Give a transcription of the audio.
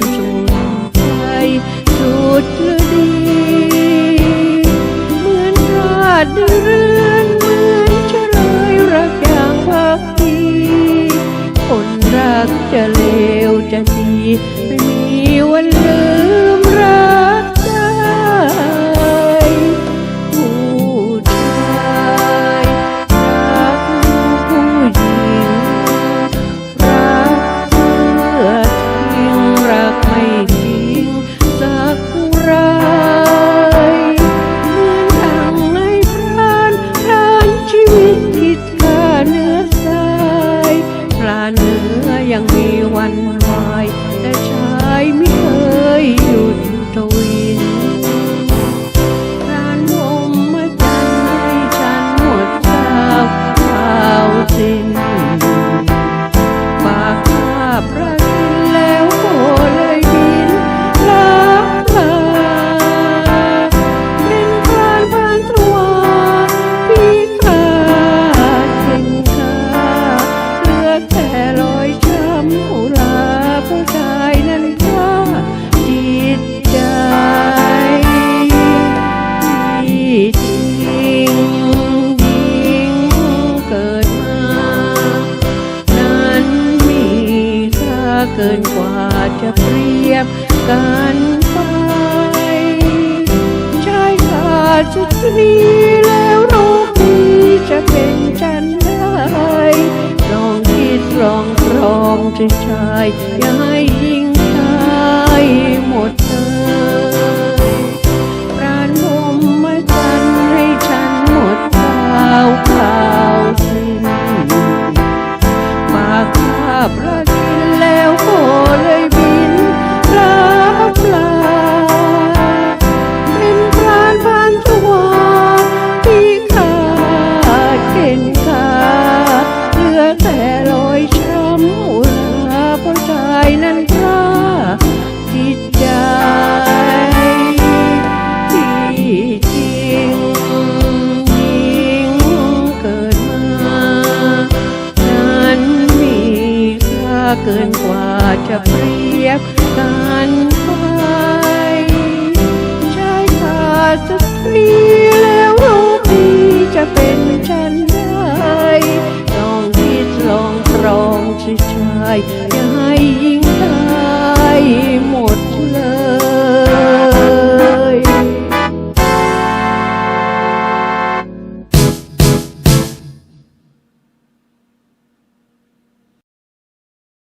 นสุขใจสุดฤดีเหมือนราดเรือนเหมือนเฉลยรักอย่างพักดีคนรักจะเลวจะดี เกินกว่าจะเปรียบกันไปชายหาดจุดนี้แล้วรู้ดีจะเป็นฉันได้ลองคิดลองครองจะชายย้ายยิงชายหมดเลย เกินกว่าจะเปรียบกันไปชายขาดสตรีแล้วรู้ดีจะเป็นฉันได้ลองคิดลองครองชายชายอย่า